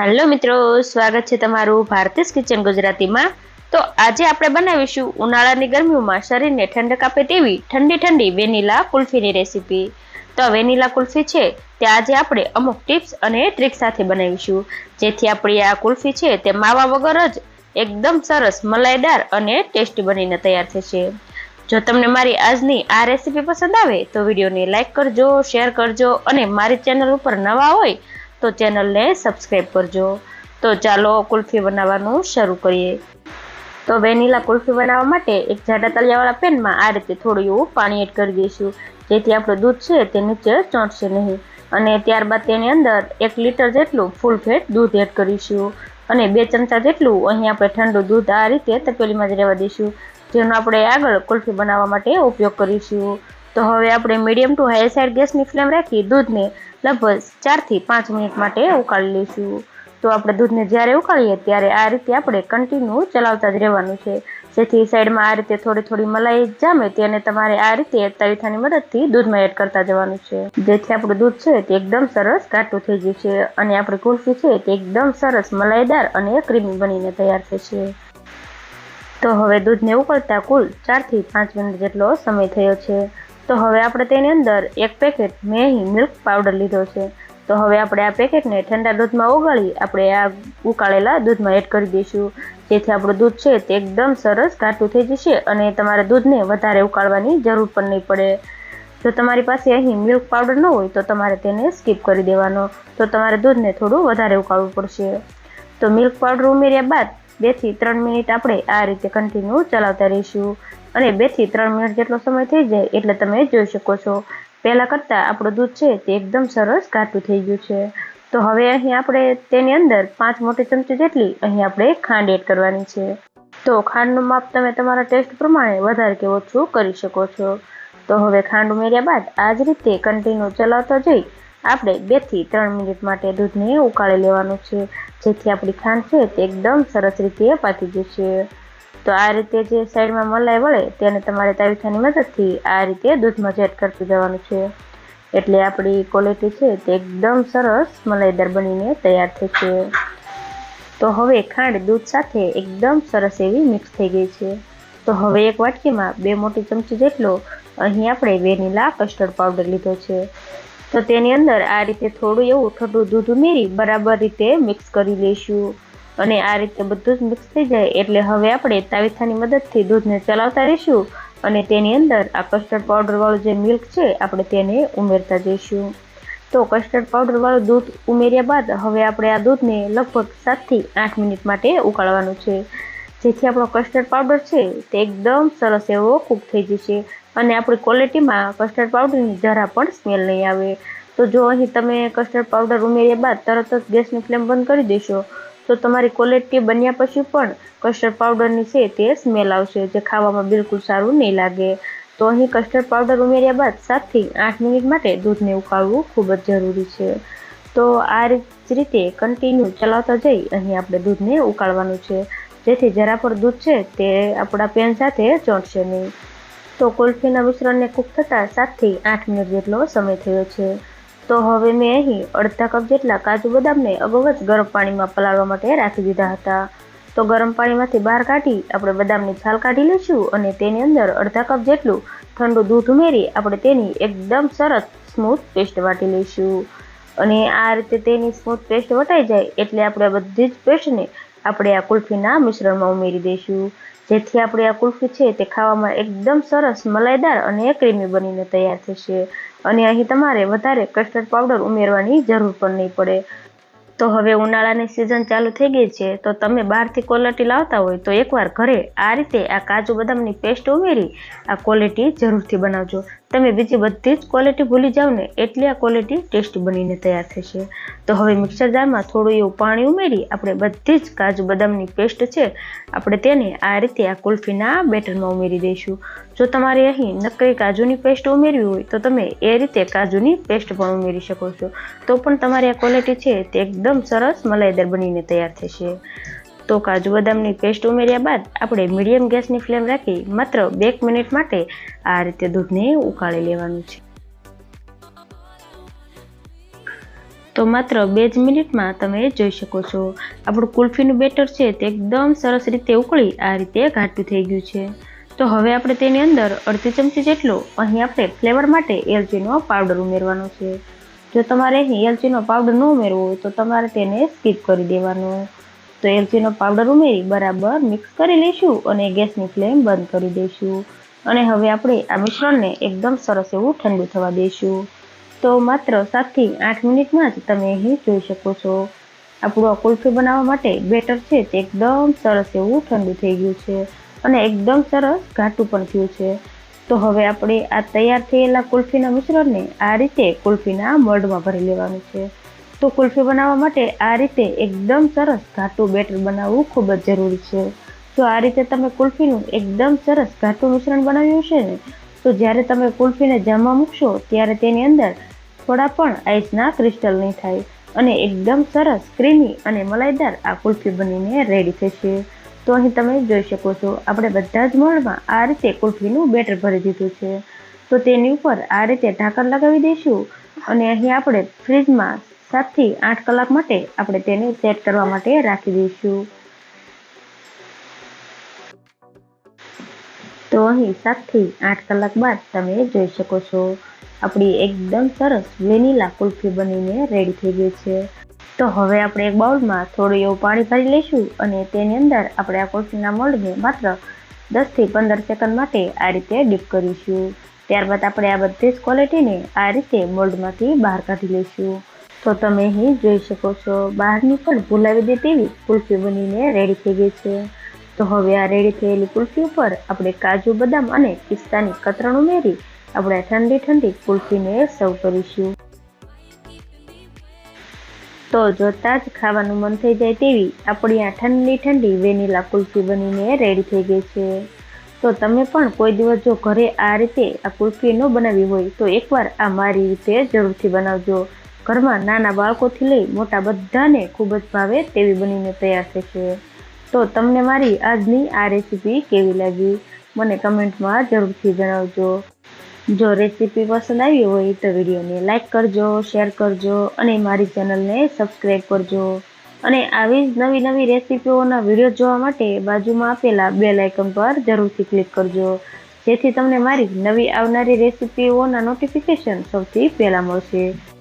Hello મિત્રો, સ્વાગત છે તમારું ભારતીસ કિચન ગુજરાતીમાં. તો આજે આપણે બનાવીશું ઉનાળાની ગરમીઓમાં શરીરને ઠંડક આપે તેવી ઠંડી ઠંડી વેનીલા કુલ્ફીની રેસીપી તો વેનીલા કુલ્ફી છે તે આજે આપણે અમુક ટિપ્સ અને ટ્રીક સાથે બનાવીશું. જેથી આપણી આ કુલ્ફી છે તે માવા વગર જ એકદમ સરસ, મલાઈદાર અને ટેસ્ટી બનીને તૈયાર થશે. જો તમને મારી આજની આ રેસીપી પસંદ આવે તો વિડીયોને લાઈક કરજો શેર કરજો અને મારી ચેનલ ઉપર નવા હોય તો ચેનલને સબસ્ક્રાઈબ કરજો. તો ચાલો કુલ્ફી બનાવવાનું શરૂ કરીએ. તો વેનીલા કુલ્ફી બનાવવા માટે એક જાડા તળિયાવાળા પેનમાં આ રીતે થોડું એવું પાણી એડ કરી દઈશું. જેથી આપણું દૂધ છે તે નીચે ચોંટશે નહીં. અને ત્યારબાદ તેની અંદર એક લીટર જેટલું ફૂલ ફેટ દૂધ એડ કરીશું. અને બે ચમચા જેટલું અહીં આપણે ઠંડુ દૂધ આ રીતે તપેલીમાં જ રહેવા દઈશું. જેનો આપણે આગળ કુલ્ફી બનાવવા માટે ઉપયોગ કરીશું. તો હવે આપણે મીડિયમ ટુ હાઈ સાઈડ ગેસની ફ્લેમ રાખી દૂધને લગભગ ચારથી પાંચ મિનિટ માટે ઉકાળી લઈશું. તો આપણે દૂધને જ્યારે ઉકાળીએ ત્યારે આ રીતે આપણે કન્ટિન્યુ ચલાવતા જ રહેવાનું છે. જેથી સાઈડમાં આ રીતે થોડી થોડી મલાઈ જામે તેને તમારે આ રીતે તવીથાની મદદથી દૂધમાં એડ કરતા જવાનું છે. જેથી આપણું દૂધ છે તે એકદમ સરસ ઘાટું થઈ જશે અને આપણી કુલ્ફી છે તે એકદમ સરસ મલાઈદાર અને ક્રીમી બનીને તૈયાર થશે તો હવે દૂધને ઉકળતા કુલ ચારથી પાંચ મિનિટ જેટલો સમય થયો છે. તો હવે આપણે તેની અંદર એક પેકેટ મેં અહીં મિલ્ક પાવડર લીધો છે. તો હવે આપણે આ પેકેટને ઠંડા દૂધમાં ઓગાળી આપણે આ ઉકાળેલા દૂધમાં એડ કરી દઈશું. જેથી આપણું દૂધ છે તે એકદમ સરસ ઘાટું થઈ જશે અને તમારે દૂધને વધારે ઉકાળવાની જરૂર પણ નહીં પડે. જો તમારી પાસે અહીં મિલ્ક પાવડર ન હોય તો તમારે તેને સ્કીપ કરી દેવાનો. તો તમારે દૂધને થોડું વધારે ઉકાળવું પડશે. તો મિલ્ક પાવડર ઉમેર્યા બાદ બેથી ત્રણ મિનિટ આપણે આ રીતે કન્ટિન્યુ ચલાવતા રહીશું. અને બેથી ત્રણ મિનિટ જેટલો સમય થઈ જાય એટલે તમે જોઈ શકો છો. પહેલાં કરતાં આપણું દૂધ છે તે એકદમ સરસ ઘાટું થઈ ગયું છે. તો હવે અહીં આપણે તેની અંદર પાંચ મોટી ચમચી જેટલી અહીં આપણે ખાંડ એડ કરવાની છે. તો ખાંડનું માપ તમે તમારા ટેસ્ટ પ્રમાણે વધારે કે ઓછું કરી શકો છો. તો હવે ખાંડ ઉમેર્યા બાદ આ જ રીતે કન્ટિન્યુ ચલાવતા જઈ આપણે બેથી ત્રણ મિનિટ માટે દૂધને ઉકાળી લેવાનું છે. જેથી આપણી ખાંડ છે તે એકદમ સરસ રીતે પાકી જશે. તો આ રીતે જે સાઈડમાં મલાઈ વળે તેને તમારે તાવીથાની મદદથી આ રીતે દૂધમાં જેટ કરતું જવાનું છે. એટલે આપણી ક્વોલિટી છે તે એકદમ સરસ મલાઈદાર બનીને તૈયાર થશે તો હવે ખાંડ, દૂધ સાથે એકદમ સરસ એવી મિક્સ થઈ ગઈ છે. તો હવે એક વાટકીમાં બે મોટી ચમચી જેટલો અહીં આપણે વેનીલા કસ્ટર્ડ પાવડર લીધો છે. તો તેની અંદર આ રીતે થોડું એવું ઠંડુ દૂધ ઉમેરી બરાબર રીતે મિક્સ કરી લઈશું. અને આ રીતે બધું જ મિક્સ થઈ જાય એટલે હવે આપણે તાવીથાની મદદથી દૂધને ચલાવતા રહીશું અને તેની અંદર આ કસ્ટર્ડ પાવડરવાળું જે મિલ્ક છે, આપણે તેને ઉમેરતા જઈશું. તો કસ્ટર્ડ પાવડરવાળું દૂધ ઉમેર્યા બાદ હવે આપણે આ દૂધને લગભગ સાતથી આઠ મિનિટ માટે ઉકાળવાનું છે. જેથી આપણો કસ્ટર્ડ પાવડર છે, તે એકદમ સરસ એવો કૂક થઈ જશે અને આપણી ક્વોલિટીમાં કસ્ટર્ડ પાવડરની જરા પણ સ્મેલ નહીં આવે. તો જો અહીં તમે કસ્ટર્ડ પાવડર ઉમેર્યા બાદ તરત જ ગેસની ફ્લેમ બંધ કરી દેશો તો તમારી ક્વોલિટી બન્યા પછી પણ કસ્ટર્ડ પાવડરની છે તે સ્મેલ આવશે, જે ખાવામાં બિલકુલ સારું નહીં લાગે. તો અહીં કસ્ટર્ડ પાવડર ઉમેર્યા બાદ સાતથી આઠ મિનિટ માટે દૂધને ઉકાળવું ખૂબ જ જરૂરી છે. તો આ રીતે કન્ટિન્યુ ચલાવતા જઈ અહીં આપણે દૂધને ઉકાળવાનું છે. જેથી જરા પણ દૂધ છે તે આપણા પેન સાથે ચોંટશે નહીં. તો કુલ્ફીના મિશ્રણને કૂક થતાં સાતથી આઠ મિનિટ જેટલો સમય થયો છે. તો હવે મેં અહીં અડધા કપ જેટલા કાજુ બદામને અગાઉ જ ગરમ પાણીમાં પલાળવા માટે રાખી દીધા હતા. તો ગરમ પાણીમાંથી બહાર કાઢી આપણે બદામની છાલ કાઢી લઈશું અને તેની અંદર અડધા કપ જેટલું ઠંડુ દૂધ ઉમેરી આપણે તેની એકદમ સરસ સ્મૂથ પેસ્ટ વાટી લઈશું. અને આ રીતે તેની સ્મૂથ પેસ્ટ વટાઈ જાય એટલે આપણે બધી જ પેસ્ટને આપણે આ કુલ્ફીના મિશ્રણમાં ઉમેરી દઈશું. જેથી આપણે આ કુલ્ફી છે તે ખાવામાં એકદમ સરસ મલાઈદાર અને ક્રીમી બનીને તૈયાર થશે. અને અહીં તમારે વધારે કસ્ટર્ડ પાવડર ઉમેરવાની જરૂર પણ નહીં પડે. તો હવે ઉનાળાની સિઝન ચાલુ થઈ ગઈ છે, તો તમે બહારથી ક્વોલિટી લાવતા હોય તો એકવાર ઘરે આ રીતે આ કાજુ બદામની પેસ્ટ ઉમેરી આ ક્વોલિટી જરૂરથી બનાવજો. તમે બીજી બધી જ ક્વોલિટી ભૂલી જાઓ ને એટલી આ ક્વોલિટી ટેસ્ટી બનીને તૈયાર થશે તો હવે મિક્સર જારમાં થોડું એવું પાણી ઉમેરી આપણે બધી જ કાજુ બદામની પેસ્ટ છે, આપણે તેને આ રીતે આ કુલ્ફીના બેટરમાં ઉમેરી દઈશું. જો તમારે અહીં નકરી કાજુની પેસ્ટ ઉમેરવી હોય તો તમે એ રીતે કાજુની પેસ્ટ પણ ઉમેરી શકો છો. તો પણ તમારી આ ક્વોલિટી છે તે એકદમ સરસ મલાઈદાર બનીને તૈયાર થશે. તો કાજુ બદામની પેસ્ટ ઉમેર્યા બાદ આપણે મીડિયમ ગેસની ફ્લેમ રાખી માત્ર બે મિનિટ માટે આ રીતે દૂધને ઉકાળી લેવાનું છે. તો માત્ર બે જ મિનિટમાં તમે જોઈ શકો છો. આપણું કુલ્ફીનું બેટર છે તે એકદમ સરસ રીતે ઉકળી આ રીતે ઘાટું થઈ ગયું છે. તો હવે આપણે તેની અંદર અડધી ચમચી જેટલો અહીં આપણે ફ્લેવર માટે એલચીનો પાવડર ઉમેરવાનો છે. જો તમારે અહીં એલચીનો પાવડર ન ઉમેરવો હોય તો તમારે તેને સ્કીપ કરી દેવાનો. તો એલચીનો પાવડર ઉમેરી બરાબર મિક્સ કરી લઈશું અને ગેસની ફ્લેમ બંધ કરી દઈશું. અને હવે આપણે આ મિશ્રણને એકદમ સરસ એવું ઠંડુ થવા દઈશું. તો માત્ર સાતથી આઠ મિનિટમાં જ તમે અહીં જોઈ શકો છો. આપણું આ કુલ્ફી બનાવવા માટે બેટર છે તે એકદમ સરસ એવું ઠંડુ થઈ ગયું છે અને એકદમ સરસ ઘાટું પણ થયું છે. તો હવે આપણે આ તૈયાર થયેલા કુલ્ફીના મિશ્રણને આ રીતે કુલ્ફીના મોલ્ડમાં ભરી લેવાનું છે. તો કુલ્ફી બનાવવા માટે આ રીતે એકદમ સરસ ઘાટું બેટર બનાવવું ખૂબ જ જરૂરી છે. જો આ રીતે તમે કુલ્ફીનું એકદમ સરસ ઘાટું મિશ્રણ બનાવ્યું છે ને, તો જ્યારે તમે કુલ્ફીને જમવા મૂકશો ત્યારે તેની અંદર થોડા પણ આઈસના ક્રિસ્ટલ નહીં થાય અને એકદમ સરસ ક્રીમી અને મલાઈદાર આ કુલ્ફી બનીને રેડી થશે. તો અહીં તમે જોઈ શકો છો, આપણે બધા જ મોડમાં આ રીતે કુલ્ફીનું બેટર ભરી દીધું છે. તો તેની ઉપર આ રીતે ઢાંકણ લગાવી દઈશું અને અહીં આપણે ફ્રીજમાં સાતથી આઠ કલાક માટે આપણે તેને સેટ કરવા માટે રાખી દઈશું. તો અહીં સાતથી આઠ કલાક બાદ તમે જોઈ શકો છો, આપણી એકદમ સરસ વેનીલા કુલ્ફી બનીને રેડી થઈ ગઈ છે. તો હવે આપણે એક બાઉલમાં થોડું એવું પાણી ભરી લઈશું અને તેની અંદર આપણે આ કુલ્ફીના મોલ્ડને માત્ર દસથી પંદર સેકન્ડ માટે આ રીતે ડીપ કરીશું. ત્યારબાદ આપણે આ બધી જ ક્વોલિટીને આ રીતે મોલ્ડમાંથી બહાર કાઢી લઈશું. તો તમે અહીં જોઈ શકો છો. બહારની પણ ભૂલાવી દે તેવી કુલ્ફી બનીને રેડી થઈ ગઈ છે. તો હવે આ રેડી થયેલી કુલ્ફી ઉપર આપણે કાજુ, બદામ અને પિસ્તાની કતરણ ઉમેરી આપણે ઠંડી ઠંડી કુલ્ફીને સર્વ કરીશું. તો જોતા જ ખાવાનું મન થઈ જાય તેવી આપણી આ ઠંડી ઠંડી વેનીલા કુલ્ફી બનીને રેડી થઈ ગઈ છે. તો તમે પણ કોઈ દિવસ જો ઘરે આ રીતે આ કુલ્ફી ન બનાવી હોય તો એકવાર આ મારી રીતે જરૂરથી બનાવજો. ઘરમાં નાના બાળકોથી લઈ મોટા બધાને ખૂબ જ ભાવે તેવી બનીને તૈયાર થશે તો તમને મારી આજની આ રેસીપી કેવી લાગી? મને કમેન્ટમાં જરૂરથી જણાવજો. જો રેસીપી પસંદ આવી હોય તો વિડીયોને લાઇક કરજો, શેર કરજો અને મારી ચેનલને સબસ્ક્રાઈબ કરજો. અને આવી જ નવી નવી રેસીપીઓના વીડિયો જોવા માટે બાજુમાં આપેલા બે લાઇકન પર જરૂરથી ક્લિક કરજો. જેથી તમને મારી નવી આવનારી રેસીપીઓના નોટિફિકેશન સૌથી પહેલાં મળશે.